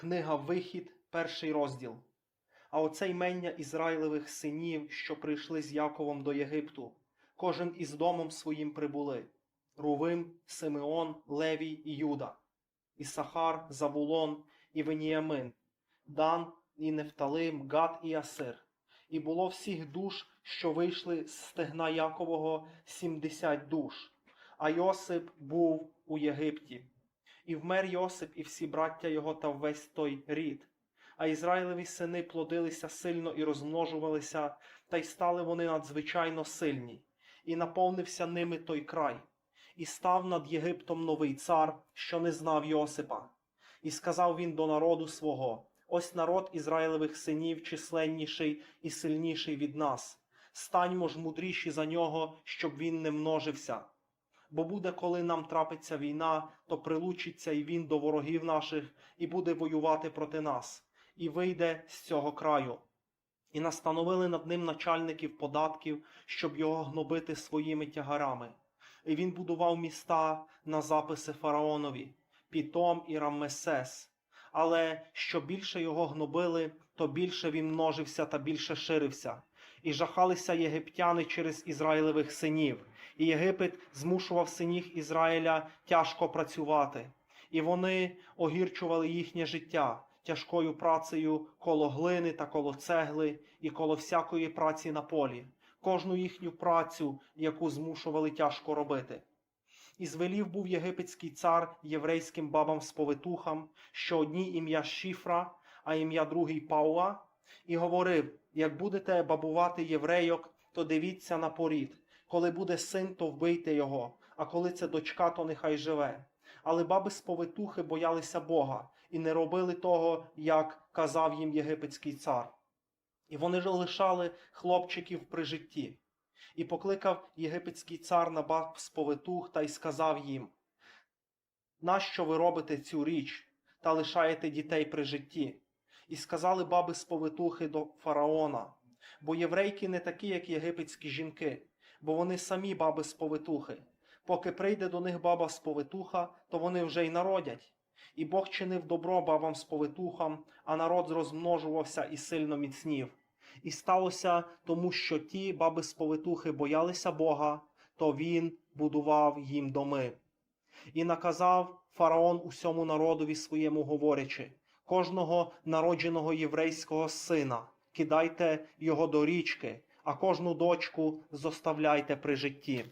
Книга Вихід, перший розділ. А оце ймення Ізраїлевих синів, що прийшли з Яковом до Єгипту, кожен із домом своїм прибули: Рувим, Симеон, Левій і Юда, Ісахар, Завулон і Веніямин, Дан і Нефталим, Гад і Асир. І було всіх душ, що вийшли з стегна Якового, сімдесят душ. А Йосип був у Єгипті. І вмер Йосип і всі браття його та весь той рід. А Ізраїлеві сини плодилися сильно і розмножувалися, та й стали вони надзвичайно сильні, і наповнився ними той край. І став над Єгиптом новий цар, що не знав Йосипа. І сказав він до народу свого: Ось народ Ізраїлевих синів численніший і сильніший від нас. Станьмо ж мудріші за нього, щоб він не множився. Бо буде, коли нам трапиться війна, то прилучиться і він до ворогів наших, і буде воювати проти нас, і вийде з цього краю. І настановили над ним начальників податків, щоб його гнобити своїми тягарами. І він будував міста на записи фараонові, Пітом і Раммесес. Але що більше його гнобили, то більше він множився та більше ширився. І жахалися єгиптяни через Ізраїлевих синів, і Єгипет змушував синів Ізраїля тяжко працювати, і вони огірчували їхнє життя тяжкою працею коло глини та коло цегли, і коло всякої праці на полі, кожну їхню працю, яку змушували тяжко робити. І звелів був єгипетський цар єврейським бабам сповитухам, що одній ім'я Шіфра, а ім'я другий Пауа, і говорив: як будете бабувати єврейок, то дивіться на порід. Коли буде син, то вбийте його, а коли це дочка, то нехай живе. Але баби сповитухи боялися Бога і не робили того, як казав їм єгипетський цар. І вони ж лишали хлопчиків при житті. І покликав єгипетський цар на баб сповитух та й сказав їм: Нащо ви робите цю річ та лишаєте дітей при житті? І сказали баби сповитухи до фараона, бо єврейки не такі, як єгипетські жінки, бо вони самі баби сповитухи. Поки прийде до них баба сповитуха, то вони вже й народять. І Бог чинив добро бабам сповитухам, а народ розмножувався і сильно міцнів. І сталося тому, що ті баби сповитухи боялися Бога, то він будував їм доми. І наказав фараон усьому народові своєму говорячи: кожного народженого єврейського сина кидайте його до річки, а кожну дочку зоставляйте при житті.